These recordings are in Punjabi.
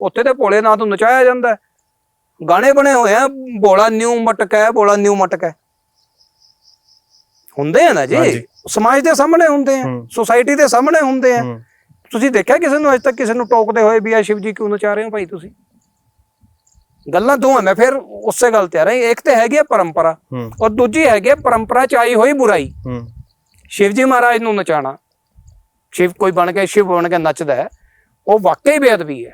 ਉੱਥੇ ਤੇ ਭੋਲੇਨਾਥ ਨੂੰ ਨਚਾਇਆ ਜਾਂਦਾ। ਗਾਣੇ ਬਣੇ ਹੋਏ ਆ ਬੋਲਾ ਨਿਊ ਮਟਕਾ ਹੈ ਬੋਲਾ ਨਿਊ ਮਟਕਾ ਹੈ। ਹੁੰਦੇ ਆ ਨਾ ਜੀ। ਸਮਾਜ ਦੇ ਸਾਹਮਣੇ ਹੁੰਦੇ ਆ। ਸੋਸਾਇਟੀ ਦੇ ਸਾਹਮਣੇ ਹੁੰਦੇ ਆ। ਤੁਸੀਂ ਦੇਖਿਆ ਕਿਸੇ ਨੂੰ ਅਜੇ ਤੱਕ ਕਿਸੇ ਨੂੰ ਟੋਕਦੇ ਹੋਏ ਵੀ ਆ ਸ਼ਿਵ ਜੀ ਕਿਉਂ ਨਚਾ ਰਹੇ ਹੋ ਭਾਈ ਤੁਸੀਂ? ਗੱਲਾਂ ਦੋ ਆ ਮੈਂ ਫਿਰ ਉਸੇ ਗੱਲ ਤੇ ਆ ਰਹੀ। ਇੱਕ ਤੇ ਹੈਗੀ ਆ ਪਰੰਪਰਾ ਔਰ ਦੂਜੀ ਹੈਗੀ ਆ ਪਰੰਪਰਾ ਚ ਆਈ ਹੋਈ ਬੁਰਾਈ। ਸ਼ਿਵ ਜੀ ਮਹਾਰਾਜ ਨੂੰ ਨਚਾਣਾ। ਸ਼ਿਵ ਕੋਈ ਬਣ ਕੇ ਸ਼ਿਵ ਬਣ ਕੇ ਨੱਚਦਾ ਹੈ। ਉਹ ਵਾਕਈ ਬੇਅਦਬੀ ਹੂੰ।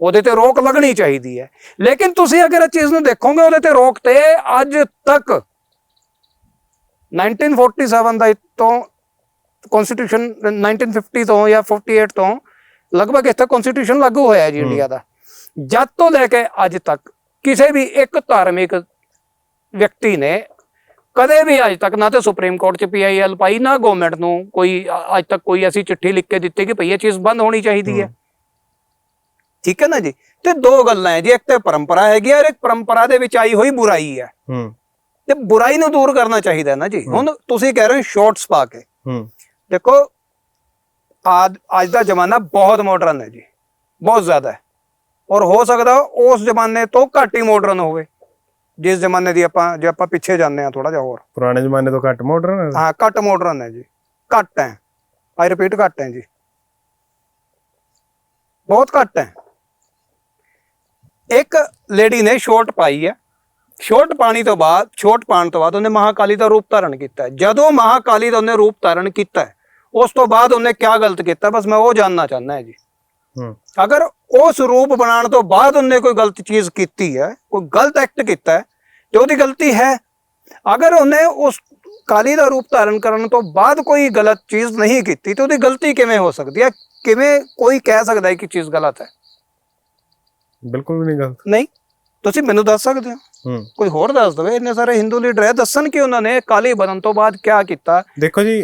ਉਹਦੇ ਤੇ ਰੋਕ ਲੱਗਣੀ ਚਾਹੀਦੀ ਹੈ ਲੇਕਿਨ ਤੁਸੀਂ ਅਗਰ ਇਹ ਚੀਜ਼ ਨੂੰ ਦੇਖੋਗੇ ਉਹਦੇ ਤੇ ਰੋਕ ਤੇ ਅੱਜ ਤੱਕ 1947 ਦਾ ਤੋਂ ਕਨਸਟੀਟਿਊਸ਼ਨ 1950 ਤੋਂ ਜਾਂ 48 ਤੋਂ ਲਗਭਗ ਇੱਥੇ ਕਨਸਟੀਟਿਊਸ਼ਨ ਲਾਗੂ ਹੋਇਆ ਜੀ। ਇੰਡੀਆ ਦਾ ਜਦ ਤੋਂ ਲੈ ਕੇ ਅੱਜ ਤੱਕ ਕਿਸੇ ਵੀ ਇੱਕ ਧਾਰਮਿਕ ਵਿਅਕਤੀ ਨੇ ਕਦੇ ਵੀ ਅੱਜ ਤੱਕ ਨਾ ਤੇ ਸੁਪਰੀਮ ਕੋਰਟ ਚ ਪੀਆਈਐਲ ਪਾਈ ਨਾ ਗਵਰਨਮੈਂਟ ਨੂੰ ਕੋਈ ਅੱਜ ਤੱਕ ਕੋਈ ਅਸੀਂ ਚਿੱਠੀ ਲਿਖ ਕੇ ਦਿੱਤੀ ਕਿ ਭਈ ਇਹ ਚੀਜ਼ ਬੰਦ ਹੋਣੀ ਚਾਹੀਦੀ ਹੈ। ਠੀਕ ਹੈ ਨਾ ਜੀ? ਤੇ ਦੋ ਗੱਲਾਂ ਹੈ ਜੀ ਇੱਕ ਤੇ ਪਰੰਪਰਾ ਹੈਗੀ ਹੈ ਔਰ ਇੱਕ ਪਰੰਪਰਾ ਦੇ ਵਿੱਚ ਆਈ ਹੋਈ ਬੁਰਾਈ ਹੈ। ਹੂੰ। ਤੇ ਬੁਰਾਈ ਨੂੰ ਦੂਰ ਕਰਨਾ ਚਾਹੀਦਾ ਨਾ ਜੀ। ਹੁਣ ਤੁਸੀਂ ਕਹਿ ਰਹੇ ਹੋ ਸ਼ਾਰਟਸ ਪਾ ਕੇ। ਹੂੰ। ਦੇਖੋ ਆਜ ਅੱਜ ਦਾ ਜ਼ਮਾਨਾ ਬਹੁਤ ਮਾਡਰਨ ਹੈ ਜੀ। ਬਹੁਤ ਜ਼ਿਆਦਾ ਹੈ। ਔਰ ਹੋ ਸਕਦਾ ਉਸ ਜ਼ਮਾਨੇ ਤੋਂ ਘੱਟ ਹੀ ਮਾਡਰਨ ਹੋਵੇ। ਜਿਸ ਜ਼ਮਾਨੇ ਦੀ ਆਪਾਂ ਜੇ ਆਪਾਂ ਪਿੱਛੇ ਜਾਂਦੇ ਹਾਂ ਥੋੜਾ ਜਿਹਾ ਹੋਰ। ਪੁਰਾਣੇ ਜ਼ਮਾਨੇ ਤੋਂ ਘੱਟ ਮਾਡਰਨ ਹੈ? ਹਾਂ ਘੱਟ ਮਾਡਰਨ ਹੈ ਜੀ। ਘੱਟ ਹੈ। ਆਈ ਰਿਪੀਟ ਘੱਟ ਹੈ ਜੀ। ਬਹੁਤ ਘੱਟ ਹੈ। ਇੱਕ ਲੇਡੀ ਨੇ ਸ਼ੋਰਟ ਪਾਈ ਹੈ। ਸ਼ੋਰਟ ਪਾਣੀ ਤੋਂ ਬਾਅਦ ਸ਼ੋਰਟ ਪਾਣ ਤੋਂ ਬਾਅਦ ਉਹਨੇ ਮਹਾਕਾਲੀ ਦਾ ਰੂਪ ਧਾਰਨ ਕੀਤਾ ਹੈ। ਜਦੋਂ ਮਹਾਕਾਲੀ ਦਾ ਉਹਨੇ ਰੂਪ ਧਾਰਨ ਕੀਤਾ ਹੈ, ਉਸ ਤੋਂ ਬਾਅਦ ਉਹਨੇ ਕੀ ਗਲਤ ਕੀਤਾ? ਬਸ ਮੈਂ ਉਹ ਜਾਨਣਾ ਚਾਹੁੰਦਾ ਹਾਂ ਜੀ। ਹੂੰ। ਅਗਰ ਉਸ ਰੂਪ ਬਣਾਉਣ ਤੋਂ ਬਾਅਦ ਉਹਨੇ ਕੋਈ ਗਲਤ ਚੀਜ਼ ਕੀਤੀ ਹੈ ਕੋਈ ਗਲਤ ਐਕਟ ਕੀਤਾ ਹੈ ਤੇ ਉਹਦੀ ਗਲਤੀ ਹੈ। ਅਗਰ ਉਹਨੇ ਉਸ ਕਾਲੀ ਦਾ ਰੂਪ ਧਾਰਨ ਕਰਨ ਤੋਂ ਬਾਅਦ ਕੋਈ ਗਲਤ ਚੀਜ਼ ਨਹੀਂ ਕੀਤੀ ਤੇ ਉਹਦੀ ਗਲਤੀ ਕਿਵੇਂ ਹੋ ਸਕਦੀ ਹੈ? ਕਿਵੇਂ ਕੋਈ ਕਹਿ ਸਕਦਾ ਹੈ ਕਿ ਚੀਜ਼ ਗਲਤ ਹੈ? ਬਿਲਕੁਲ ਵੀ ਨਹੀਂ ਗਲਤ। ਨਹੀਂ ਤੁਸੀਂ ਮੈਨੂੰ ਦੱਸ ਸਕਦੇ ਹੋ। ਹੂੰ। ਕੋਈ ਹੋਰ ਦੱਸ ਦੇਵੇ ਇੰਨੇ ਸਾਰੇ ਹਿੰਦੂ ਲੀਡਰ ਹੈ ਦੱਸਣ ਕਿ ਉਹਨਾਂ ਨੇ ਕਾਲੀ ਬਣਨ ਤੋਂ ਬਾਅਦ ਕੀ ਕੀਤਾ? ਦੇਖੋ ਜੀ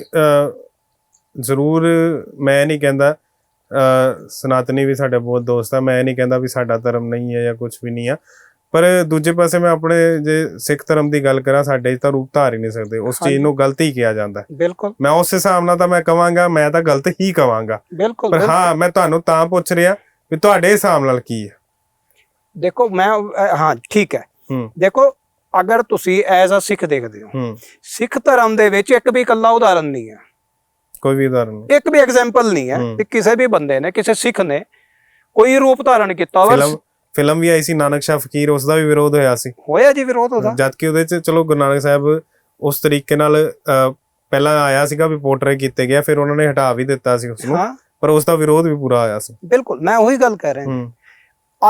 ਜ਼ਰੂਰ ਮੈਂ ਨਹੀਂ ਕਹਿੰਦਾ ਸਨਾਤਨੀ ਵੀ ਸਾਡੇ ਬਹੁਤ ਦੋਸਤ ਆ ਮੈਂ ਨਹੀਂ ਕਹਿੰਦਾ ਵੀ ਸਾਡਾ ਧਰਮ ਨਹੀਂ ਹੈ ਜਾਂ ਕੁਝ ਵੀ ਨਹੀਂ ਆ। ਪਰ ਦੂਜੇ ਪਾਸੇ ਮੈਂ ਆਪਣੇ ਜੇ ਸਿੱਖ ਧਰਮ ਦੀ ਗੱਲ ਕਰਾਂ ਸਾਡੇ ਤਾਂ ਰੂਪ ਧਾਰ ਹੀ ਨਹੀਂ ਸਕਦੇ ਉਸ ਚੀਜ਼। ਨੂੰ ਗਲਤ ਹੀ ਕਿਹਾ ਜਾਂਦਾ। ਬਿਲਕੁਲ। ਮੈਂ ਉਸ ਹਿਸਾਬ ਨਾਲ ਤਾਂ ਮੈਂ ਕਵਾਂਗਾ ਮੈਂ ਤਾਂ ਗਲਤ ਹੀ ਕਵਾਂਗਾ। ਬਿਲਕੁਲ ਪਰ। ਹਾਂ ਮੈਂ ਤੁਹਾਨੂੰ ਤਾਂ ਪੁੱਛ ਰਿਹਾ ਵੀ ਤੁਹਾਡੇ ਹਿਸਾਬ ਨਾਲ ਕੀ ਹੈ? ਦੇਖੋ ਮੈਂ ਹਾਂ ਠੀਕ ਹੈ। ਦੇਖੋ ਅਗਰ ਤੁਸੀਂ ਐਜ਼ ਅ ਸਿੱਖ ਦੇਖਦੇ ਹੋ ਸਿੱਖ ਧਰਮ ਦੇ ਵਿੱਚ ਇੱਕ ਵੀ ਇਕੱਲਾ ਉਦਾਹਰਨ ਨਹੀਂ ਹੈ। ਕੋਈ ਵੀ ਉਦਾਹਰਨ ਨਹੀਂ। ਇੱਕ ਵੀ ਐਗਜ਼ਾਮਪਲ ਨਹੀਂ ਹੈ। ਕਿ ਕਿਸੇ ਵੀ ਬੰਦੇ ਨੇ ਕਿਸੇ ਸਿੱਖ ਨੇ ਕੋਈ ਰੂਪ ਧਾਰਨ ਕੀਤਾ ਹੋਵੇ ਫਿਲਮ ਵੀ ਆਈ ਸੀ ਨਾਨਕ ਸ਼ਾਹ ਫਕੀਰ ਉਸ ਦਾ ਵੀ ਵਿਰੋਧ ਹੋਇਆ ਸੀ। ਹੋਇਆ ਜੀ ਵਿਰੋਧ ਉਹਦਾ। ਜਦ ਕਿ ਉਹਦੇ ਚ ਚਲੋ ਗੁਰੂ ਨਾਨਕ ਸਾਹਿਬ ਉਸ ਤਰੀਕੇ ਨਾਲ ਪਹਿਲਾਂ ਆਇਆ ਸੀਗਾ ਵੀ ਪੋਰਟਰੇਟ ਕੀਤੇ ਗਿਆ ਫਿਰ ਉਹਨਾਂ ਨੇ ਹਟਾ ਵੀ ਦਿੱਤਾ ਸੀ ਉਸ ਨੂੰ ਪਰ ਉਸ ਦਾ ਵਿਰੋਧ ਵੀ ਪੂਰਾ ਆਇਆ ਸੀ। ਬਿਲਕੁਲ ਮੈਂ ਉਹੀ ਗੱਲ ਕਹਿ ਰਿਹਾ। ਹੂੰ।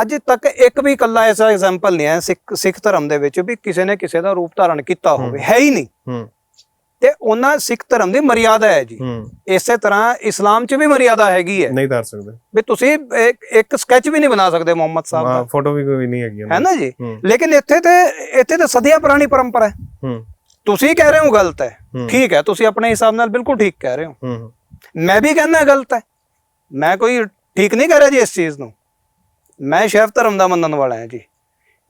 ਅੱਜ ਤੱਕ ਇੱਕ ਵੀ ਇਕੱਲਾ ਐਸਾ ਐਗਜ਼ਾਮਪਲ ਨਹੀਂ ਹੈ ਸਿੱਖ ਸਿੱਖ ਧਰਮ ਦੇ ਵਿੱਚ ਵੀ ਕਿਸੇ ਨੇ ਕਿਸੇ ਦਾ ਰੂਪ ਧਾਰਨ ਕੀਤਾ ਹੋਵੇ ਹੈ ਹੀ ਨਹੀਂ। ਤੇ ਉਹਨਾਂ ਸਿੱਖ ਧਰਮ ਦੀ ਮਰਿਆਦਾ ਹੈ ਜੀ। ਇਸੇ ਤਰ੍ਹਾਂ ਇਸਲਾਮ 'ਚ ਵੀ ਮਰਿਆਦਾ ਹੈਗੀ ਹੈ। ਨਹੀਂ ਧਾਰ ਸਕਦੇ। ਵੀ ਤੁਸੀਂ ਇੱਕ- ਸਕੈਚ ਵੀ ਨਹੀਂ ਬਣਾ ਸਕਦੇ ਮੁਹੰਮਦ ਸਾਹਿਬ ਦਾ। ਫੋਟੋ ਵੀ ਕੋਈ ਨਹੀਂ ਹੈਗੀ ਹੈ ਨਾ ਜੀ? ਲੇਕਿਨ ਇੱਥੇ ਤੇ ਇੱਥੇ ਤੇ ਸਦੀਆਂ ਪੁਰਾਣੀ ਪਰੰਪਰਾ ਹੈ। ਤੁਸੀਂ ਕਹਿ ਰਹੇ ਹੋ ਗਲਤ ਹੈ। ਠੀਕ ਹੈ ਤੁਸੀਂ ਆਪਣੇ ਹਿਸਾਬ ਨਾਲ ਬਿਲਕੁਲ ਠੀਕ ਕਹਿ ਰਹੇ ਹੋ। ਹੂੰ। ਮੈਂ ਵੀ ਕਹਿੰਦਾ ਗਲਤ ਹੈ। ਮੈਂ ਕੋਈ ਠੀਕ ਨਹੀਂ ਕਰ ਰਿਹਾ ਜੀ ਇਸ ਚੀਜ਼ ਨੂੰ। ਮੈਂ ਸ਼ੈਵ ਧਰਮ ਦਾ ਮੰਨਣ ਵਾਲਾ ਹਾਂ ਜੀ।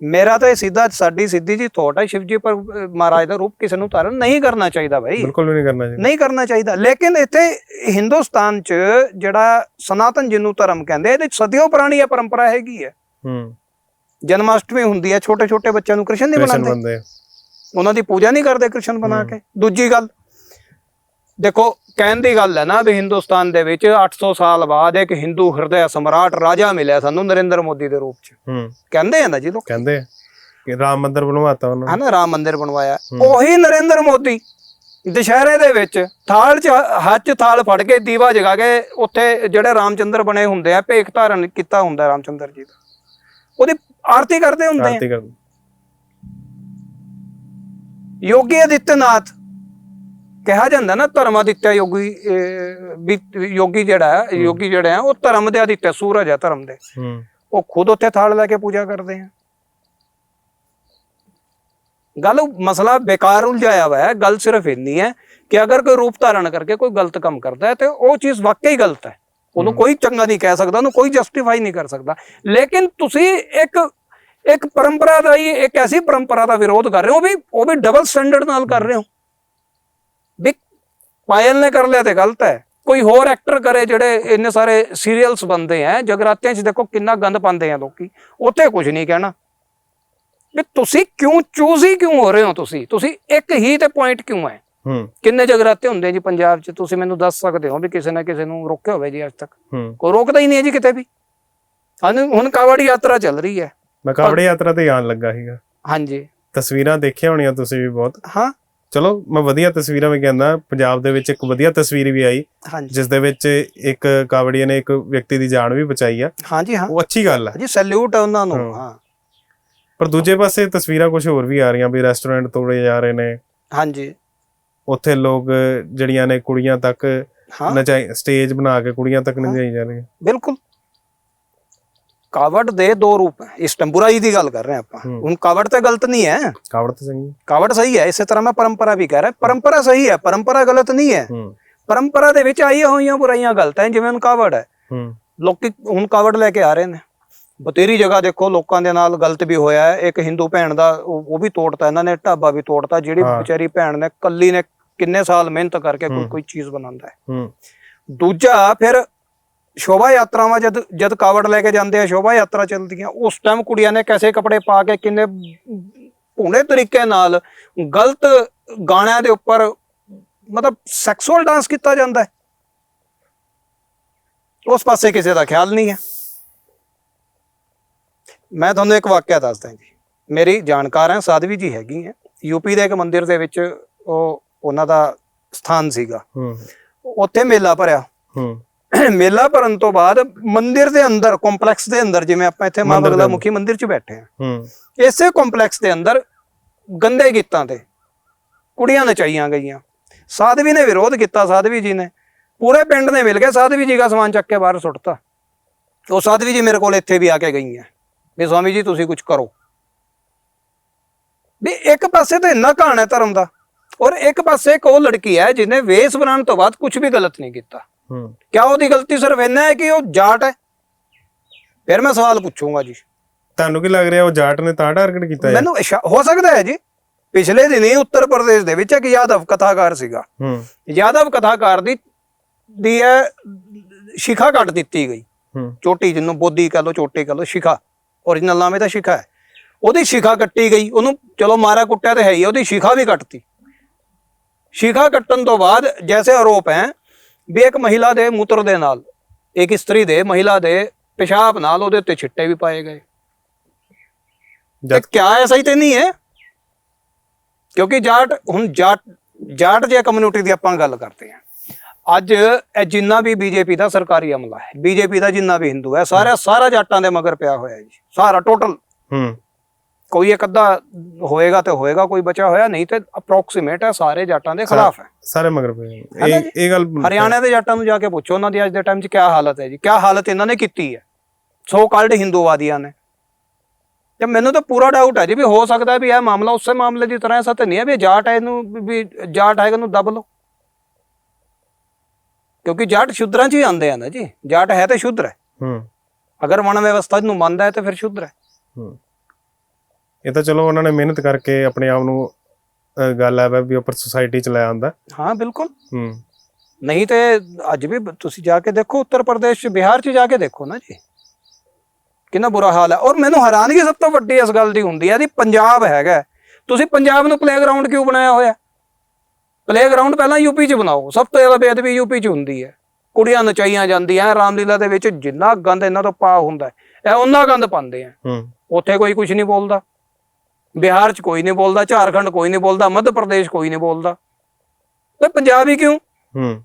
ਮੇਰਾ ਤਾਂ ਇਹ ਸਿੱਧਾ ਸਾਡੀ ਸਿੱਧੀ ਜੀ ਥੋਟ ਹੈ ਸ਼ਿਵ ਜੀ ਪਰ ਮਹਾਰਾਜ ਦਾ ਰੂਪ ਕਿਸੇ ਨੂੰ ਧਾਰਨ ਨਹੀਂ ਕਰਨਾ ਚਾਹੀਦਾ ਭਾਈ ਬਿਲਕੁਲ ਵੀ ਨਹੀਂ ਕਰਨਾ ਚਾਹੀਦਾ। ਨਹੀਂ ਕਰਨਾ ਚਾਹੀਦਾ। ਲੇਕਿਨ ਇੱਥੇ ਹਿੰਦੁਸਤਾਨ 'ਚ ਜਿਹੜਾ ਸਨਾਤਨ ਜਿਹਨੂੰ ਧਰਮ ਕਹਿੰਦੇ ਇਹਦੇ ਸਦੀਆਂ ਪੁਰਾਣੀ ਇਹ ਪਰੰਪਰਾ ਹੈਗੀ ਹੈ ਹੂੰ। ਜਨਮਾਸ਼ਟਮੀ ਹੁੰਦੀ ਹੈ ਛੋਟੇ ਛੋਟੇ ਬੱਚਿਆਂ ਨੂੰ ਕ੍ਰਿਸ਼ਨ ਨਹੀਂ ਬਣਾਉਂਦੇ ਉਹਨਾਂ ਦੀ ਪੂਜਾ ਨਹੀਂ ਕਰਦੇ ਕ੍ਰਿਸ਼ਨ ਬਣਾ। ਕੇ। ਦੂਜੀ ਗੱਲ ਦੇਖੋ ਕਹਿਣ ਦੀ ਗੱਲ ਹੈ ਨਾ ਵੀ ਹਿੰਦੁਸਤਾਨ ਦੇ ਵਿੱਚ 800 ਸਾਲ ਬਾਅਦ ਇੱਕ ਹਿੰਦੂ ਹਿਰਦੇ ਸਮਰਾਟ ਰਾਜਾ ਮਿਲਿਆ ਸਾਨੂੰ ਨਰਿੰਦਰ ਮੋਦੀ ਦੇ ਰੂਪ 'ਚ। ਹੂੰ। ਕਹਿੰਦੇ ਆ ਨਾ ਜੀ ਲੋਕ? ਕਹਿੰਦੇ ਆ ਕਿ ਰਾਮ ਮੰਦਿਰ ਬਣਵਾਤਾ ਉਹਨਾਂ ਨੇ ਹਨਾ ਰਾਮ ਮੰਦਿਰ ਬਣਵਾਇਆ। ਉਹੀ ਨਰਿੰਦਰ ਮੋਦੀ ਦੁਸ਼ਹਿਰੇ ਦੇ ਵਿੱਚ ਥਾਲ 'ਚ ਹੱਥ ਥਾਲ ਫੜ ਕੇ ਦੀਵਾ ਜਗਾ ਕੇ ਉੱਥੇ ਜਿਹੜੇ ਰਾਮਚੰਦਰ ਬਣੇ ਹੁੰਦੇ ਆ ਭੇਖ ਧਾਰਨ ਕੀਤਾ ਹੁੰਦਾ ਰਾਮਚੰਦਰ ਜੀ ਦਾ। ਉਹਦੀ ਆਰਤੀ ਕਰਦੇ ਹੁੰਦੇ ਆ। ਆਰਤੀ ਕਰ ਯੋਗੀ ਆਦਿੱਤਿਆਨਾਥ ਕਿਹਾ ਜਾਂਦਾ ਨਾ ਧਰਮ ਆਦਿੱਤਿਆ ਯੋਗੀ ਵੀ ਯੋਗੀ ਜਿਹੜਾ ਯੋਗੀ ਜਿਹੜਾ ਉਹ ਧਰਮ ਦੇ ਆਦਿੱਤਿਆ ਸੂਰਜ ਹੈ ਧਰਮ ਦੇ। ਉਹ ਖੁਦ ਉੱਥੇ ਥਾਲ ਲੈ ਕੇ ਪੂਜਾ ਕਰਦੇ ਆ। ਗੱਲ ਮਸਲਾ ਬੇਕਾਰ ਉਲਝਾਇਆ ਹੋਇਆ ਹੈ ਗੱਲ ਸਿਰਫ ਇੰਨੀ ਹੈ ਕਿ ਅਗਰ ਕੋਈ ਰੂਪ ਧਾਰਨ ਕਰਕੇ ਕੋਈ ਗਲਤ ਕੰਮ ਕਰਦਾ ਹੈ ਤੇ ਉਹ ਚੀਜ਼ ਵਾਕਈ ਗਲਤ ਹੈ। ਉਹਨੂੰ। ਕੋਈ ਚੰਗਾ ਨਹੀਂ ਕਹਿ ਸਕਦਾ ਉਹਨੂੰ ਕੋਈ ਜਸਟੀਫਾਈ ਨਹੀਂ ਕਰ ਸਕਦਾ। ਲੇਕਿਨ ਤੁਸੀਂ ਇੱਕ ਇੱਕ ਪਰੰਪਰਾ ਦਾ ਹੀ ਇੱਕ ਐਸੀ ਪਰੰਪਰਾ ਦਾ ਵਿਰੋਧ ਕਰ ਰਹੇ ਹੋ ਵੀ ਉਹ ਵੀ ਡਬਲ ਸਟੈਂਡਰਡ ਨਾਲ ਕਰ ਰਹੇ ਹੋ। ਵੀ ਪਾਇਲ ਨੇ ਕਰ ਲਿਆ ਤੇ ਗਲਤ ਹੈ। ਕੋਈ ਹੋਰ ਐਕਟਰ ਕਰੇ ਜਿਹੜੇ ਇੰਨੇ ਸਾਰੇ ਸੀਰੀਅਲਸ ਬੰਦੇ ਆ ਜਗਰਾਤਿਆਂ 'ਚ ਦੇਖੋ ਕਿੰਨਾ ਗੰਦ ਪਾਉਂਦੇ ਆ ਲੋਕੀ। ਉੱਥੇ ਕੁਝ ਨਹੀਂ ਕਹਿਣਾ। ਵੀ ਤੁਸੀਂ ਕਿਉਂ ਚੂਜ਼ ਹੀ ਕਿਉਂ ਹੋ ਰਹੇ ਹੋ ਤੁਸੀਂ? ਤੁਸੀਂ ਇੱਕ ਹੀ ਤੇ ਪੁਆਇੰਟ ਕਿਉਂ ਹੈ ਹੂੰ। ਕਿੰਨੇ ਜਗਰਾਤੇ ਹੁੰਦੇ ਆ ਜੀ ਪੰਜਾਬ 'ਚ? ਤੁਸੀਂ ਮੈਨੂੰ ਦੱਸ ਸਕਦੇ ਹੋ ਵੀ ਕਿਸੇ ਨਾ ਕਿਸੇ ਨੂੰ ਰੋਕਿਆ ਹੋਵੇ ਜੀ ਅੱਜ ਤੱਕ। ਕੋਈ ਰੋਕਦਾ ਹੀ ਨਹੀਂ ਹੈ ਜੀ ਕਿਤੇ ਵੀ। ਹੁਣ ਕਾਵੜੀ ਯਾਤਰਾ ਚੱਲ ਰਹੀ ਹੈ ਮੈਂ ਕਾਵੜੀ ਯਾਤਰਾ ਤੇ ਆਉਣ ਲੱਗਾ ਸੀਗਾ। ਹਾਂਜੀ। ਤਸਵੀਰਾਂ ਦੇਖੀਆਂ ਹੋਣੀਆਂ ਤੁਸੀਂ ਵੀ ਬਹੁਤ। ਹਾਂ। ਚਲੋ ਮੈਂ ਵਧੀਆ ਤਸਵੀਰਾਂ ਵੀ ਕਹਿੰਦਾ ਪੰਜਾਬ ਦੇ ਵਿੱਚ ਇੱਕ ਵਧੀਆ ਤਸਵੀਰ ਵੀ ਆਈ ਹਾਂਜੀ। ਜਿਸ ਦੇ ਵਿੱਚ ਇੱਕ ਕਾਵੜੀਏ ਨੇ ਇੱਕ ਵਿਅਕਤੀ ਦੀ ਜਾਨ ਵੀ ਬਚਾਈ ਆ। ਹਾਂਜੀ ਹਾਂ। ਉਹ ਅੱਛੀ ਗੱਲ ਹੈ ਜੀ ਸੈਲੂਟ ਹੈ ਉਹਨਾਂ ਨੂੰ ਹਾਂ। ਪਰ ਦੂਜੇ ਪਾਸੇ ਤਸਵੀਰਾਂ ਕੁਝ ਹੋਰ ਵੀ ਆ ਰਹੀਆਂ ਵੀ ਰੈਸਟੋਰੈਂਟ ਤੋੜੇ ਜਾ ਰਹੇ ਨੇ। ਹਾਂਜੀ। ਉੱਥੇ ਲੋਕ ਜਿਹੜੀਆਂ ਨੇ ਕੁੜੀਆਂ ਤੱਕ ਨਚਾਈ ਸਟੇਜ ਬਣਾ ਕੇ ਕੁੜੀਆਂ ਤੱਕ ਨਚਾਈ ਜਾ ਰਹੀਆਂ। ਬਿਲਕੁਲ। ਕਾਵੜ ਦੇ ਦੋ ਰੂਪ ਹੈ। ਇਸ ਟਾਈਮ ਬੁਰਾਈ ਦੀ ਗੱਲ ਕਰ ਰਹੇ ਆਪਾਂ। ਹੁਣ ਕਾਵੜ ਤੇ ਗਲਤ ਨਹੀਂ ਹੈ। ਕਾਵੜ ਤਾਂ ਚੰਗੀ ਕਾਵੜ ਸਹੀ ਹੈ ਇਸੇ ਤਰ੍ਹਾਂ ਮੈਂ ਪਰੰਪਰਾ ਵੀ ਕਹਿ ਰਿਹਾ। ਪਰੰਪਰਾ ਸਹੀ ਹੈ ਪਰੰਪਰਾ ਗਲਤ ਨਹੀਂ ਹੈ। ਪਰੰਪਰਾ ਦੇ ਵਿੱਚ ਆਈਆਂ ਹੋਈਆਂ ਬੁਰਾਈਆਂ ਗਲਤ ਹੈ ਜਿਵੇਂ ਹੁਣ ਕਾਵੜ ਹੈ। ਲੋਕੀ ਹੁਣ ਕਾਵੜ ਲੈ ਕੇ ਆ ਰਹੇ ਨੇ। ਬਤੇਰੀ ਜਗ੍ਹਾ ਦੇਖੋ ਲੋਕਾਂ ਦੇ ਨਾਲ ਗਲਤ ਵੀ ਹੋਇਆ ਹੈ। ਇੱਕ ਹਿੰਦੂ ਭੈਣ ਦਾ ਉਹ ਵੀ ਤੋੜਤਾ ਇਹਨਾਂ ਨੇ ਢਾਬਾ ਵੀ ਤੋੜਤਾ ਜਿਹੜੀ। ਵਿਚਾਰੀ ਭੈਣ ਨੇ ਕੱਲੀ ਨੇ ਕਿੰਨੇ ਸਾਲ ਮਿਹਨਤ ਕਰਕੇ ਕੋਈ ਚੀਜ਼ ਬਣਾਉਂਦਾ ਹੂੰ। ਦੂਜਾ ਫਿਰ ਸ਼ੋਭਾ ਯਾਤਰਾਵਾਂ ਜਦ ਜਦ ਕਾਵੜ ਲੈ ਕੇ ਜਾਂਦੇ ਆ ਸ਼ੋਭਾ ਯਾਤਰਾ ਚੱਲਦੀਆਂ ਉਸ ਟਾਈਮ ਕੁੜੀਆਂ ਨੇ ਕੈਸੇ ਕੱਪੜੇ ਪਾ ਕੇ ਕਿੰਨੇ ਭੂਨੇ ਤਰੀਕੇ ਨਾਲ ਗਲਤ ਗਾਣਿਆਂ ਦੇ ਉੱਪਰ ਮਤਲਬ ਸੈਕਸੁਅਲ ਡਾਂਸ ਕੀਤਾ ਜਾਂਦਾ ਹੈ। ਉਸ ਪਾਸੇ ਕਿਸੇ ਦਾ ਖਿਆਲ ਨਹੀਂ ਹੈ। ਮੈਂ ਤੁਹਾਨੂੰ ਇੱਕ ਵਾਕਿਆ ਦੱਸਦਾ ਜੀ ਮੇਰੀ ਜਾਣਕਾਰ ਹੈ ਸਾਧਵੀ ਜੀ ਹੈਗੀ ਹੈ ਯੂਪੀ ਦੇ ਇੱਕ ਮੰਦਿਰ ਦੇ ਵਿੱਚ ਉਹ ਉਹਨਾਂ ਦਾ ਸਥਾਨ ਸੀਗਾ। ਹੂੰ। ਉੱਥੇ ਮੇਲਾ ਭਰਿਆ। ਹੂੰ। ਮੇਲਾ ਭਰਨ ਤੋਂ ਬਾਅਦ ਮੰਦਿਰ ਦੇ ਅੰਦਰ ਕੰਪਲੈਕਸ ਦੇ ਅੰਦਰ ਜਿਵੇਂ ਆਪਾਂ ਇੱਥੇ ਮਾਂ ਬਗਲਾ। ਮੁਖੀ ਮੰਦਿਰ 'ਚ ਬੈਠੇ ਆ ਹੂੰ। ਇਸੇ ਕੰਪਲੈਕਸ ਦੇ ਅੰਦਰ ਗੰਦੇ ਗੀਤਾਂ ਤੇ ਕੁੜੀਆਂ ਨਚਾਈਆਂ ਗਈਆਂ। ਸਾਧਵੀ ਨੇ ਵਿਰੋਧ ਕੀਤਾ ਸਾਧਵੀ ਜੀ ਨੇ। ਪੂਰੇ ਪਿੰਡ ਨੇ ਮਿਲ ਕੇ ਸਾਧਵੀ ਜੀ ਦਾ ਸਮਾਨ ਚੱਕ ਕੇ ਬਾਹਰ ਸੁੱਟਤਾ। ਉਹ ਸਾਧਵੀ ਜੀ ਮੇਰੇ ਕੋਲ ਇੱਥੇ ਵੀ ਆ ਕੇ ਗਈਆਂ। ਵੀ ਸਵਾਮੀ ਜੀ ਤੁਸੀਂ ਕੁਝ ਕਰੋ। ਵੀ ਇੱਕ ਪਾਸੇ ਤਾਂ ਇੰਨਾ ਕਹਾਣ ਹੈ ਧਰਮ ਦਾ ਔਰ ਇੱਕ ਪਾਸੇ ਇੱਕ ਉਹ ਲੜਕੀ ਹੈ ਜਿਹਨੇ ਵੇਸ ਬਣਾਉਣ ਤੋਂ ਬਾਅਦ ਕੁਝ ਵੀ ਗਲਤ ਨਹੀਂ ਕੀਤਾ। ਹੂੰ। ਕਿਆ ਉਹਦੀ ਗਲਤੀ ਸਿਰਫ ਇੰਨਾ ਹੈ ਕਿ ਉਹ ਜਾਟ ਹੈ? ਫਿਰ ਮੈਂ ਸਵਾਲ ਪੁੱਛੂੰਗਾ ਜੀ। ਤੁਹਾਨੂੰ ਕੀ ਲੱਗ ਰਿਹਾ ਉਹ ਜਾਟ ਨੇ ਤਾਂ ਟਾਰਗੇਟ ਕੀਤਾ ਹੈ? ਮੈਨੂੰ ਇਸ਼ਾ- ਹੋ ਸਕਦਾ ਹੈ ਜੀ। ਪਿਛਲੇ ਦਿਨੀ ਉੱਤਰ ਪ੍ਰਦੇਸ਼ ਦੇ ਵਿੱਚ ਇੱਕ ਯਾਦਵ ਕਥਾਕਾਰ ਸੀਗਾ। ਹੂੰ। ਯਾਦਵ ਕਥਾਕਾਰ ਦੀ ਦੀ ਹੈ ਸ਼ਿਖਾ ਕੱਟ ਦਿੱਤੀ ਗਈ। ਹੂੰ। ਚੋਟੀ ਜਿਹਨੂੰ ਬੋਧੀ ਕਹ ਲੋ ਚੋਟੀ ਕਹ ਲੋ ਸ਼ਿਖਾ। Origignal ਨਾਮ ਇਹਦਾ ਸ਼ਿਖਾ ਹੈ। ਉਹਦੀ ਸ਼ਿਖਾ ਕੱਟੀ ਗਈ। ਉਹਨੂੰ ਚਲੋ ਮਾਰਿਆ ਕੁੱਟਿਆ ਤੇ ਹੈ ਹੀ ਹੈ, ਉਹਦੀ ਸ਼ਿਖਾ ਵੀ ਕੱਟਤੀ। ਸ਼ਿਖਾ ਕੱਟਣ ਤੋਂ ਬਾਅਦ ਜੈਸੇ ਆਰੋਪ ਹੈ ਵੀ ਇੱਕ ਮਹਿਲਾ ਦੇ ਮੂਤਰ ਦੇ ਨਾਲ ਇੱਕ ਇਸਤਰੀ ਦੇ ਮਹਿਲਾ ਦੇ ਪਿਸ਼ਾਬ ਨਾਲ ਉਹਦੇ ਉੱਤੇ ਛਿੱਟੇ ਵੀ ਪਾਏ ਗਏ। ਤੇ ਕਿਆ ਐਸਾ ਹੀ ਤੇ ਨਹੀਂ ਹੈ? ਕਿਉਂਕਿ ਜਾਟ ਹੁਣ ਜਾਟ ਜਾਟ ਜੇ ਕਮਿਊਨਿਟੀ ਦੀ ਆਪਾਂ ਗੱਲ ਕਰਦੇ ਹਾਂ। ਅੱਜ ਇਹ ਜਿੰਨਾ ਵੀ ਬੀਜੇਪੀ ਦਾ ਸਰਕਾਰੀ ਅਮਲਾ ਹੈ ਬੀਜੇਪੀ ਦਾ ਜਿੰਨਾ ਵੀ ਹਿੰਦੂ ਹੈ ਸਾਰਾ ਸਾਰਾ ਜਾਟਾਂ ਦੇ ਮਗਰ ਪਿਆ ਹੋਇਆ ਜੀ। ਸਾਰਾ ਟੋਟਲ ਹੂੰ। ਕੋਈ ਇੱਕ ਅੱਧਾ ਹੋਏਗਾ ਤੇ ਹੋਏਗਾ ਕੋਈ ਬਚਾ ਹੋਇਆ ਨਹੀਂ ਤੇ ਅਪਰੋਕਸੀਮੇਟ ਹੈ ਸਾਰੇ ਜਾਟਾਂ ਦੇ ਖਿਲਾਫ ਹੈ। ਸਾਰੇ ਮਗਰ ਨੇ। ਨਾ ਇਹ ਇਹ ਗੱਲ ਹਰਿਆਣਾ ਦੇ ਜਾਟਾਂ ਨੂੰ ਜਾ ਕੇ ਪੁੱਛੋ ਉਹਨਾਂ ਦੀ ਅੱਜ ਦੇ ਟਾਈਮ 'ਚ ਕਿਆ ਹਾਲਤ ਹੈ ਜੀ? ਕਿਆ ਹਾਲਤ ਇਹਨਾਂ ਨੇ ਕੀਤੀ ਹੈ? ਸੋ ਕਾਲਡ ਹਿੰਦੂਵਾਦੀਆਂ ਨੇ। ਤੇ ਮੈਨੂੰ ਤਾਂ ਪੂਰਾ ਡਾਊਟ ਹੈ ਜੀ ਵੀ ਹੋ ਸਕਦਾ ਵੀ ਇਹ ਮਾਮਲਾ ਉਸੇ ਮਾਮਲੇ ਦੀ ਤਰ੍ਹਾਂ ਐਸਾ ਤਾਂ ਨਹੀਂ ਹੈ ਵੀ ਜਾਟ ਹੈ ਇਹਨੂੰ ਵੀ- ਜਾਟ ਹੈਗਾ ਇਹਨੂੰ ਦਬ ਲਓ। ਕਿਉਂਕਿ ਜਾਟ ਸ਼ੁੱਧਰਾਂ 'ਚ ਹੀ ਆਉਂਦੇ ਆ ਨਾ ਜੀ। ਜਾਟ ਹੈ ਤੇ ਸ਼ੁੱਧਰ ਹੈ। ਹੂੰ। ਅਗਰ ਵਣ ਵਿਵਸਥਾ ਨੂੰ ਮੰਨਦਾ ਹੈ ਤੇ ਫਿਰ ਸ਼ੁੱਧਰ ਹੈ। ਹੂੰ। ਇਹ ਤਾਂ ਚਲੋ ਉਹਨਾਂ ਨੇ ਮਿਹਨਤ ਕਰਕੇ ਆਪਣੇ ਆਪ ਨੂੰ ਗੱਲ ਹੈ ਵੀ ਉੱਪਰ ਸੁਸਾਇਟੀ ਚ ਲੈ ਆਂਦਾ ਹਾਂ ਬਿਲਕੁਲ। ਹੂੰ। ਨਹੀਂ ਤੇ ਅੱਜ ਵੀ ਤੁਸੀਂ ਜਾ ਕੇ ਦੇਖੋ ਉੱਤਰ ਪ੍ਰਦੇਸ਼ ਚ ਬਿਹਾਰ ਚ ਜਾ ਕੇ ਦੇਖੋ ਨਾ ਜੀ। ਕਿੰਨਾ ਬੁਰਾ ਹਾਲ ਹੈ। ਔਰ ਮੈਨੂੰ ਹੈਰਾਨਗੀ ਸਭ ਤੋਂ ਵੱਡੀ ਇਸ ਗੱਲ ਦੀ ਹੁੰਦੀ ਹੈ ਕਿ ਪੰਜਾਬ ਹੈਗਾ। ਤੁਸੀਂ ਪੰਜਾਬ ਨੂੰ ਪਲੇਗਰਾਉਂਡ ਕਿਉਂ ਬਣਾਇਆ ਹੋਇਆ? ਪਲੇਗਰਾਉਂਡ ਪਹਿਲਾਂ ਯੂਪੀ ਚ ਬਣਾਓ। ਸਭ ਤੋਂ ਜ਼ਿਆਦਾ ਬੇਅਦਬੀ ਯੂਪੀ ਚ ਹੁੰਦੀ ਹੈ। ਕੁੜੀਆਂ ਨਚਾਈਆਂ ਜਾਂਦੀਆਂ ਰਾਮਲੀਲਾ ਦੇ ਵਿੱਚ ਜਿੰਨਾ ਗੰਦ ਇਹਨਾਂ ਤੋਂ ਪਾ ਹੁੰਦਾ ਹੈ, ਇਹ ਉਹਨਾਂ ਗੰਦ ਪਾਉਂਦੇ ਆ। ਹੂੰ। ਉੱਥੇ ਕੋਈ ਕੁਝ ਨਹੀਂ ਬੋਲਦਾ। ਬਿਹਾਰ ਚ ਕੋਈ ਨਹੀਂ ਬੋਲਦਾ ਝਾਰਖੰਡ ਕੋਈ ਨਹੀਂ ਬੋਲਦਾ ਮੱਧ ਪ੍ਰਦੇਸ਼ ਕੋਈ ਨਹੀਂ ਬੋਲਦਾ। ਤੇ ਪੰਜਾਬ ਹੀ ਕਿਉਂ? ਹੂੰ।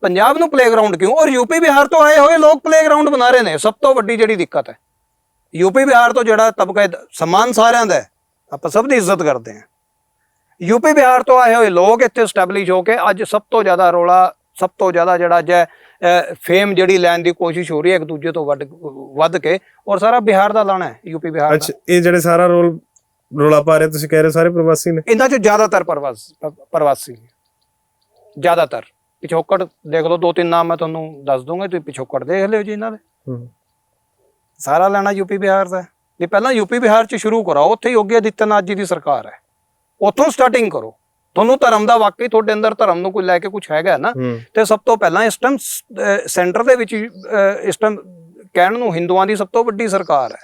ਪੰਜਾਬ ਨੂੰ ਪਲੇਗਰਾਉਂਡ ਕਿਉਂ? ਔਰ ਯੂਪੀ ਬਿਹਾਰ ਤੋਂ ਆਏ ਹੋਏ ਲੋਕ ਪਲੇਗਰਾਉਂਡ ਬਣਾ ਰਹੇ ਨੇ ਸਭ ਤੋਂ ਵੱਡੀ ਜਿਹੜੀ ਦਿੱਕਤ ਹੈ। ਯੂਪੀ ਬਿਹਾਰ ਤੋਂ ਜਿਹੜਾ ਤਬਕਾ ਸਮਾਨ ਸਾਰਿਆਂ ਦਾ ਆਪਾਂ ਸਭ ਦੀ ਇੱਜ਼ਤ ਕਰਦੇ ਹਾਂ। ਯੂਪੀ ਬਿਹਾਰ ਤੋਂ ਆਏ ਹੋਏ ਲੋਕ ਇੱਥੇ ਸਟੈਬਲਿਸ਼ ਹੋ ਕੇ ਅੱਜ ਸਭ ਤੋਂ ਜ਼ਿਆਦਾ ਰੋਲਾ ਸਭ ਤੋਂ ਜ਼ਿਆਦਾ ਜਿਹੜਾ ਅੱਜ ਫੇਮ ਜਿਹੜੀ ਲੈਣ ਦੀ ਕੋਸ਼ਿਸ਼ ਹੋ ਰਹੀ ਹੈ ਇੱਕ ਦੂਜੇ ਤੋਂ ਵੱਧ ਵੱਧ ਕੇ ਔਰ ਸਾਰਾ ਬਿਹਾਰ ਦਾ ਲਾਣਾ ਹੈ ਯੂਪੀ ਬਿਹਾਰ ਦਾ। ਅੱਛਾ ਇਹ ਜਿਹੜੇ ਸਾਰਾ ਰੋਲ ਰੋਲਾ ਪਾ ਰਹੇ ਤੁਸੀਂ ਕਹਿ ਰਹੇ ਸਾਰੇ ਪ੍ਰਵਾਸੀ ਨੇ? ਇਹਨਾਂ ਚੋਂ ਜ਼ਿਆਦਾਤਰ ਪ੍ਰਵਾਸ ਪ੍ਰਵਾਸੀ ਜ਼ਿਆਦਾਤਰ। ਪਿਛੋਕੜ ਦੇਖ ਲਓ ਦੋ ਤਿੰਨ ਨਾਮ ਮੈਂ ਤੁਹਾਨੂੰ ਦੱਸ ਦੂੰਗਾ ਤੁਸੀਂ ਪਿਛੋਕੜ ਦੇਖ ਲਿਓ ਜੀ ਇਹਨਾਂ ਦੇ। ਸਾਰਾ ਲੈਣਾ ਯੂਪੀ ਬਿਹਾਰ ਦਾ। ਹੈ। ਵੀ ਪਹਿਲਾਂ ਯੂਪੀ ਬਿਹਾਰ ਚ ਸ਼ੁਰੂ ਕਰਾਓ ਉੱਥੇ ਯੋਗੀ ਆਦਿੱਤਿਆਨਾਥ ਜੀ ਦੀ ਸਰਕਾਰ ਹੈ। ਉੱਥੋਂ ਸਟਾਰਟਿੰਗ ਕਰੋ। ਤੁਹਾਨੂੰ ਧਰਮ ਦਾ ਵਾਕਈ ਤੁਹਾਡੇ ਅੰਦਰ ਧਰਮ ਨੂੰ ਕੋਈ ਲੈ ਕੇ ਕੁਝ ਹੈਗਾ ਨਾ ਤੇ ਸਭ ਤੋਂ ਪਹਿਲਾਂ ਇਸ ਟਾਈਮ ਸੈਂਟਰ ਦੇ ਵਿੱਚ ਇਸ ਟਾਈਮ ਕਹਿਣ ਨੂੰ ਹਿੰਦੂਆਂ ਦੀ ਸਭ ਤੋਂ ਵੱਡੀ ਸਰਕਾਰ ਹੈ।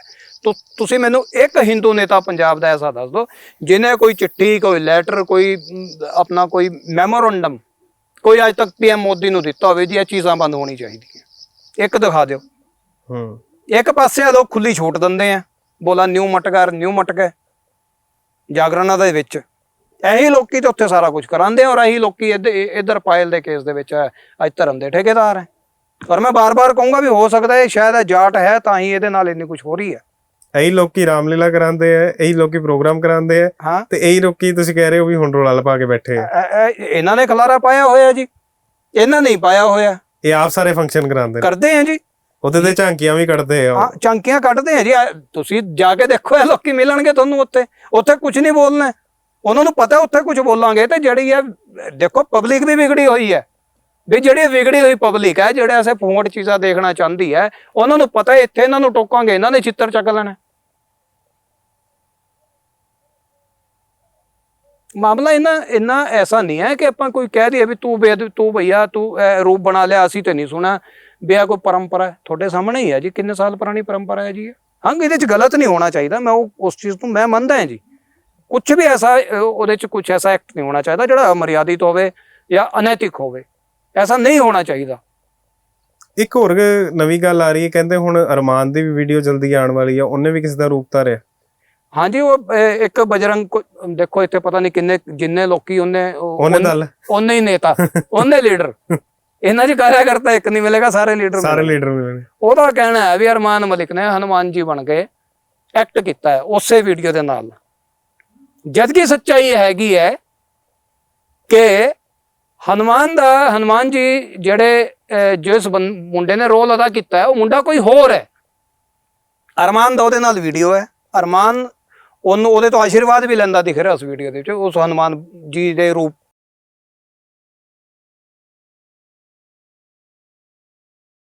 ਤੋ ਤੁਸੀਂ ਮੈਨੂੰ ਇੱਕ ਹਿੰਦੂ ਨੇਤਾ ਪੰਜਾਬ ਦਾ ਐਸਾ ਦੱਸ ਦਿਓ ਜਿਨੇ ਕੋਈ ਚਿੱਠੀ ਕੋਈ ਲੈਟਰ ਕੋਈ ਆਪਣਾ ਕੋਈ ਮੈਮੋਰੰਡਮ ਕੋਈ ਅੱਜ ਤੱਕ ਪੀਐਮ ਮੋਦੀ ਨੂੰ ਦਿੱਤਾ ਹੋਵੇ ਜੀ ਇਹ ਚੀਜ਼ਾਂ ਬੰਦ ਹੋਣੀ ਚਾਹੀਦੀਆਂ ਇੱਕ ਦਿਖਾ ਦਿਓ। ਹੂੰ। ਇੱਕ ਪਾਸੇ ਆ ਲੋਕ ਖੁੱਲੀ ਛੋਟ ਦਿੰਦੇ ਆ ਬੋਲਾ ਨਿਊ ਮਟਕਰ ਨਿਊ ਮਟਕੇ ਜਾਗਰਨਾਂ ਦੇ ਵਿੱਚ। ਇਹੀ ਲੋਕੀ ਤੇ ਉੱਥੇ ਸਾਰਾ ਕੁਝ ਕਰਾਉਂਦੇ ਆ ਔਰ ਇਹੀ ਲੋਕੀ ਇੱਧ- ਇੱਧਰ ਪਾਇਲ ਦੇ ਕੇਸ ਦੇ ਵਿੱਚ ਅੱਜ ਧਰਮ ਦੇ ਠੇਕੇਦਾਰ ਹੈ। ਪਰ ਮੈਂ ਬਾਰ-ਬਾਰ ਕਹੂੰਗਾ ਵੀ ਹੋ ਸਕਦਾ ਇਹ ਸ਼ਾਇਦ ਇਹ ਜਾਟ ਹੈ ਤਾਂ ਹੀ ਇਹਦੇ ਨਾਲ ਇੰਨੀ ਕੁਝ ਹੋ ਰਹੀ ਹੈ। ਇਹੀ ਲੋਕੀ ਰਾਮਲੀਲਾ ਕਰਾਉਂਦੇ ਆ ਇਹੀ ਲੋਕੀ ਪ੍ਰੋਗਰਾਮ ਕਰਾਉਂਦੇ ਆ ਤੇ ਇਹੀ ਲੋਕੀ ਤੁਸੀਂ ਕਹਿ ਰਹੇ ਹੋ ਵੀ ਹੁਣ ਰੋਲਾ ਲਪਾ ਕੇ ਬੈਠੇ ਆ ਇਹ- ਇਹ- ਇਹਨਾਂ ਨੇ ਖਲਾਰਾ ਪਾਇਆ ਹੋਇਆ ਜੀ। ਇਹਨਾਂ ਨਹੀਂ ਪਾਇਆ ਹੋਇਆ। ਇਹ ਆਪ ਸਾਰੇ ਫੰਕਸ਼ਨ ਕਰਾਉਂਦੇ ਨੇ। ਕਰਦੇ ਆ ਜੀ। ਉਹਦੇ ਤੇ ਝਾਂਕੀਆਂ ਵੀ ਕੱਢਦੇ ਆ ਹਾਂ ਚੰਕੀਆਂ ਕੱਢਦੇ ਆ ਜੀ। ਤੁਸੀਂ ਜਾ ਕੇ ਦੇਖੋ ਇਹ ਲੋਕੀ ਮਿਲਣਗੇ ਤੁਹਾਨੂੰ ਉੱਥੇ। ਉੱਥੇ ਕੁਝ ਨਹੀਂ ਬੋਲਣਾ। ਉਹਨਾਂ ਨੂੰ ਪਤਾ ਉੱਥੇ ਕੁਝ ਬੋਲਾਂਗੇ ਤੇ ਜਿਹੜੀ ਹੈ, ਦੇਖੋ ਪਬਲਿਕ ਵੀ ਵਿਗੜੀ ਹੋਈ ਹੈ। ਵੀ ਜਿਹੜੀ ਵਿਗੜੀ ਹੋਈ ਪਬਲਿਕ ਹੈ, ਜਿਹੜੇ ਐਸੇ ਫੋਂਟ ਚੀਜ਼ਾਂ ਦੇਖਣਾ ਚਾਹੁੰਦੀ ਹੈ, ਉਹਨਾਂ ਨੂੰ ਪਤਾ ਇੱਥੇ ਇਹਨਾਂ ਨੂੰ ਟੋਕਾਂਗੇ, ਇਹਨਾਂ ਨੇ ਚਿੱਤਰ ਚੱਕ ਲੈਣਾ ਮਾਮਲਾ ਇਹਨਾਂ ਇੰਨਾ ਐਸਾ ਨਹੀਂ ਹੈ ਕਿ ਆਪਾਂ ਕੋਈ ਕਹਿ ਦਈਏ ਵੀ ਤੂੰ ਬੇਦ ਤੂੰ ਭਈਆ, ਤੂੰ ਰੂਪ ਬਣਾ ਲਿਆ, ਅਸੀਂ ਤੇ ਨਹੀਂ ਸੁਣਾ ਵੀ ਕੋਈ ਪਰੰਪਰਾ ਤੁਹਾਡੇ ਸਾਹਮਣੇ ਹੀ ਹੈ ਜੀ, ਕਿੰਨੇ ਸਾਲ ਪੁਰਾਣੀ ਪਰੰਪਰਾ ਹੈ ਜੀ ਇਹ। ਹਾਂ ਇਹਦੇ ਚ ਗਲਤ ਨਹੀਂ ਹੋਣਾ ਚਾਹੀਦਾ, ਮੈਂ ਉਹ, ਉਸ ਚੀਜ਼ ਨੂੰ ਮੈਂ ਮੰਨਦਾ ਹਾਂ ਜੀ। ਕੁਝ ਵੀ ਐਸਾ ਉਹਦੇ ਚ ਕੁਝ ਐਸਾ ਐਕਟ ਨਹੀਂ ਹੋਣਾ ਚਾਹੀਦਾ ਜਿਹੜਾ ਅਮਰਿਆਦਿਤ ਹੋਵੇ ਜਾਂ ਅਨੈਤਿਕ ਹੋਵੇ। ਐਸਾ ਨਹੀਂ ਹੋਣਾ ਚਾਹੀਦਾ। ਇੱਕ ਹੋਰ ਨਵੀਂ ਗੱਲ ਆ ਰਹੀ ਹੈ ਕਹਿੰਦੇ ਹੁਣ ਅਰਮਾਨ ਦੀ ਵੀ ਵੀਡੀਓ ਜਲਦੀ ਆਉਣ ਵਾਲੀ ਆ ਉਹਨੇ ਵੀ ਕਿਸੇ ਦਾ ਰੂਪ ਧਾਰਿਆ। ਹਾਂਜੀ ਉਹ ਇੱਕ ਬਜਰੰਗ ਦੇਖੋ ਇੱਥੇ ਪਤਾ ਨਹੀਂ ਕਿੰਨੇ ਜਿੰਨੇ ਲੋਕੀ ਉਹਨੇ ਉਹ- ਉਹਨੇ ਦਲ। ਉਹਨੇ ਹੀ ਨੇਤਾ ਉਹਨੇ ਲੀਡਰ। ਇਹਨਾਂ ਚ ਕਾਰਿਆ ਕਰਤਾ ਇੱਕ ਨਹੀਂ ਮਿਲੇਗਾ ਸਾਰੇ ਲੀਡਰ ਸਾਰੇ ਲੀਡਰ ਮਿਲਣੇ ਉਹਦਾ ਕਹਿਣਾ ਹੈ ਵੀ ਅਰਮਾਨ ਮਲਿਕ ਨੇ ਹਨੂਮਾਨ ਜੀ ਬਣ ਕੇ ਐਕਟ ਕੀਤਾ ਹੈ ਉਸੇ ਵੀਡੀਓ ਦੇ ਨਾਲ। ਜਦਕਿ ਸੱਚਾਈ ਹੈਗੀ ਹੈ ਕਿ ਹਨੂਮਾਨ ਦਾ, ਹਨੂਮਾਨ ਜੀ ਜਿਹੜੇ ਜਿਸ ਬੰ- ਮੁੰਡੇ ਨੇ ਰੋਲ ਅਦਾ ਕੀਤਾ ਹੈ, ਉਹ ਮੁੰਡਾ ਕੋਈ ਹੋਰ ਹੈ। ਅਰਮਾਨ ਦਾ ਉਹਦੇ ਨਾਲ ਵੀਡੀਓ ਹੈ। ਅਰਮਾਨ ਉਹਨੂੰ, ਉਹਦੇ ਤੋਂ ਆਸ਼ੀਰਵਾਦ ਵੀ ਲੈਂਦਾ ਦਿਖ ਰਿਹਾ ਉਸ ਵੀਡੀਓ ਦੇ ਵਿੱਚ। ਉਸ ਹਨੂਮਾਨ ਜੀ ਦੇ ਰੂਪ